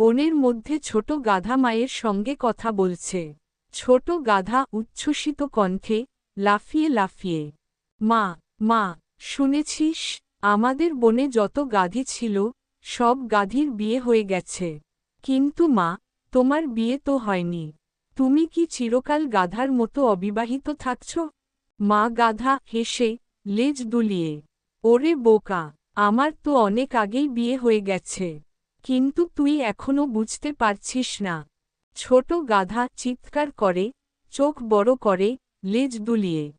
বনের মধ্যে ছোট গাধা মায়ের সঙ্গে কথা বলছে। ছোট গাধা উচ্ছ্বসিত কণ্ঠে লাফিয়ে লাফিয়ে, মা মা, শুনেছিস? আমাদের বনে যত গাধি ছিল, সব গাধির বিয়ে হয়ে গেছে। কিন্তু মা, তোমার বিয়ে তো হয়নি। তুমি কি চিরকাল গাধার মতো অবিবাহিত থাকছ? মা গাধা হেসে, লেজ দুলিয়ে, ওরে বোকা, আমার তো অনেক আগেই বিয়ে হয়ে গেছে। কিন্তু তুই এখনও বুঝতে পারছিস না। ছোট গাধা চিৎকার করে, চোখ বড় করে, লেজ দুলিয়ে।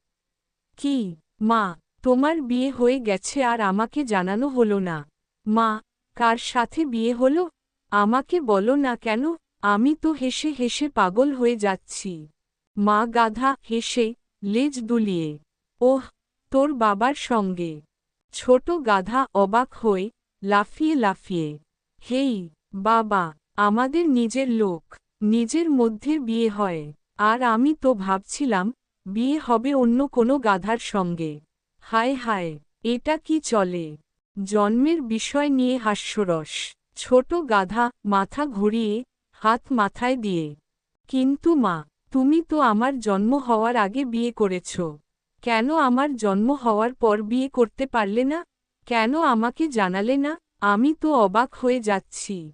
কি? মা, তোমার বিয়ে হয়ে গেছে আর আমাকে জানানো হলো না। মা, কার সাথে বিয়ে হলো? আমাকে বলো না কেন? আমি তো হেসে হেসে পাগল হয়ে যাচ্ছি। মা গাধা হেসে, লেজ দুলিয়ে। ওহ, তোর বাবার সঙ্গে। ছোট গাধা অবাক হয়ে, লাফিয়ে লাফিয়ে। হেই, বাবা, আমাদের নিজের লোক, নিজের মধ্যে বিয়ে হয়। আর আমি তো ভাবছিলাম, বিয়ে হবে অন্য কোনো গাধার সঙ্গে। হায় হায়, এটা কি চলে? জন্মের বিষয় নিয়ে হাস্যরস। ছোট গাধা, মাথা ঘুরিয়ে, হাত মাথায় দিয়ে। কিন্তু মা, তুমি তো আমার জন্ম হওয়ার আগে বিয়ে করেছ। কেন আমার জন্ম হওয়ার পর বিয়ে করতে পারলে না? কেন আমাকে জানালে না? আমি তো অবাক হয়ে যাচ্ছি।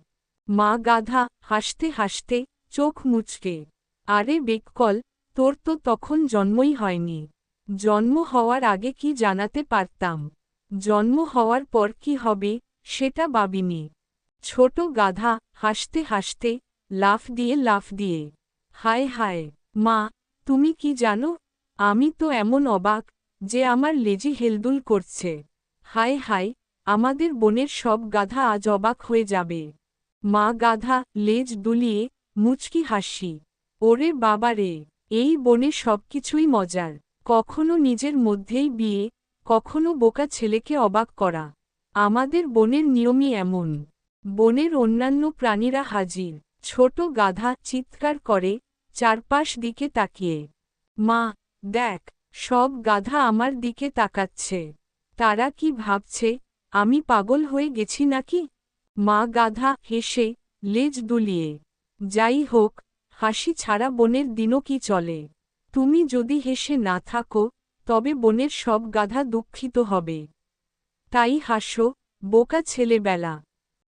মা গাধা, হাসতে হাসতে চোখ মুচকে। আরে বেককল তোর তো তখন জন্মই হয়নি। জন্ম হওয়ার আগে কি জানাতে পারতাম? জন্ম হওয়ার পর কি হবে, সেটা ভাবিনি। ছোট গাধা, হাসতে হাসতে লাফ দিয়ে লাফ দিয়ে। হায় হায়, মা, তুমি কি জানো? আমি তো এমন অবাক যে আমার লেজি হেলদুল করছে। হায় হায় আমাদের বনের সব গাধা আজ অবাক হয়ে যাবে। মা গাধা, লেজ দুলিয়ে, মুচকি হাসি। ওরে বাবারে এই বনে সবকিছুই মজার। কখনো নিজের মধ্যেই বিয়ে, কখনো বোকা ছেলেকে অবাক করা। আমাদের বনের নিয়মই এমন। বনের অন্যান্য প্রাণীরা হাজির। ছোট গাধা চিৎকার করে, চারপাশ দিকে তাকিয়ে। মা, দেখ, সব গাধা আমার দিকে তাকাচ্ছে। তারা কি ভাবছে? আমি পাগল হয়ে গেছি নাকি? মা গাধা, হেসে, লেজ দুলিয়ে। যাই হোক, হাসি ছাড়া বনের দিনও কি চলে? তুমি যদি হেসে না থাকো, তবে বনের সব গাধা দুঃখিত হবে। তাই হাসো, বোকা ছেলেবেলা।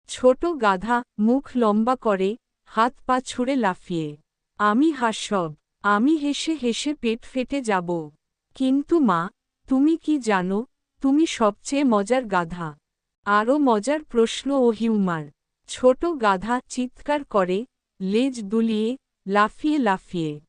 ছোট গাধা, মুখ লম্বা করে, হাত পা ছুঁড়ে লাফিয়ে। আমি হাসব, আমি হেসে হেসে পেট ফেটে যাব। কিন্তু মা, তুমি কি জানো তুমি সবচেয়ে মজার গাধা। আরও মজার প্রশ্ন, ও হিউমার। ছোট গাধা চিৎকার করে, লেজ দুলিয়ে, লাফিয়ে লাফিয়ে।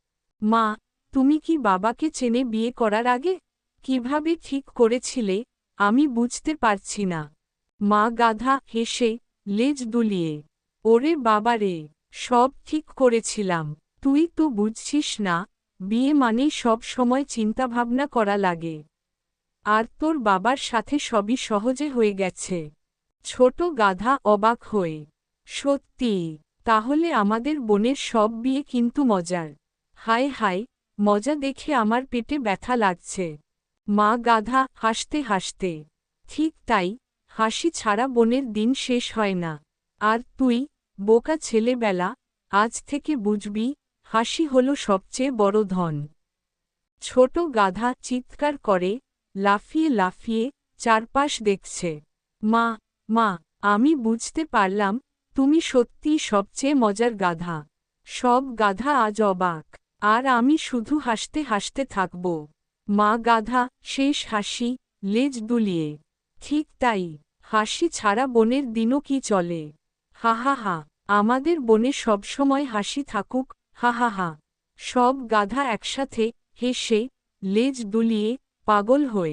মা, তুমি কি বাবাকে চেনে বিয়ে করার আগে? কীভাবে ঠিক করেছিলে? আমি বুঝতে পারছি না। মা গাধা হেসে, লেজ দুলিয়ে। ওরে বাবারে সব ঠিক করেছিলাম। তুই তো বুঝছিস না, বিয়ে মানেই সব সময় চিন্তাভাবনা করা লাগে। আর তোর বাবার সাথে সবই সহজে হয়ে গেছে। ছোট গাধা অবাক হয়ে, সত্যি, তাহলে আমাদের বোনের সব বিয়ে কিন্তু মজার। হায় হায়, মজা দেখে আমার পেটে ব্যথা লাগছে মা গাধা হাসতে হাসতে, ঠিক তাই, হাসি ছাড়া বোনের দিন শেষ হয় না। আর তুই, বোকা ছেলেবেলা, আজ থেকে বুঝবি, হাসি হল সবচেয়ে বড় ধন ছোট গাধা চিৎকার করে লাফিয়ে লাফিয়ে চারপাশ দেখছে। মা মা, আমি বুঝতে পারলাম, তুমি সত্যিই সবচেয়ে মজার গাধা। সব গাধা আজ অবাক। আর আমি শুধু হাসতে হাসতে থাকব। মা গাধা, শেষ হাসি, লেজ দুলিয়ে। ঠিক তাই, হাসি ছাড়া বনের দিনও কি চলে? হা হা আমাদের বনে সবসময় হাসি থাকুক, হা হা হা। সব গাধা একসাথে হেসে, লেজ দুলিয়ে পাগল হয়ে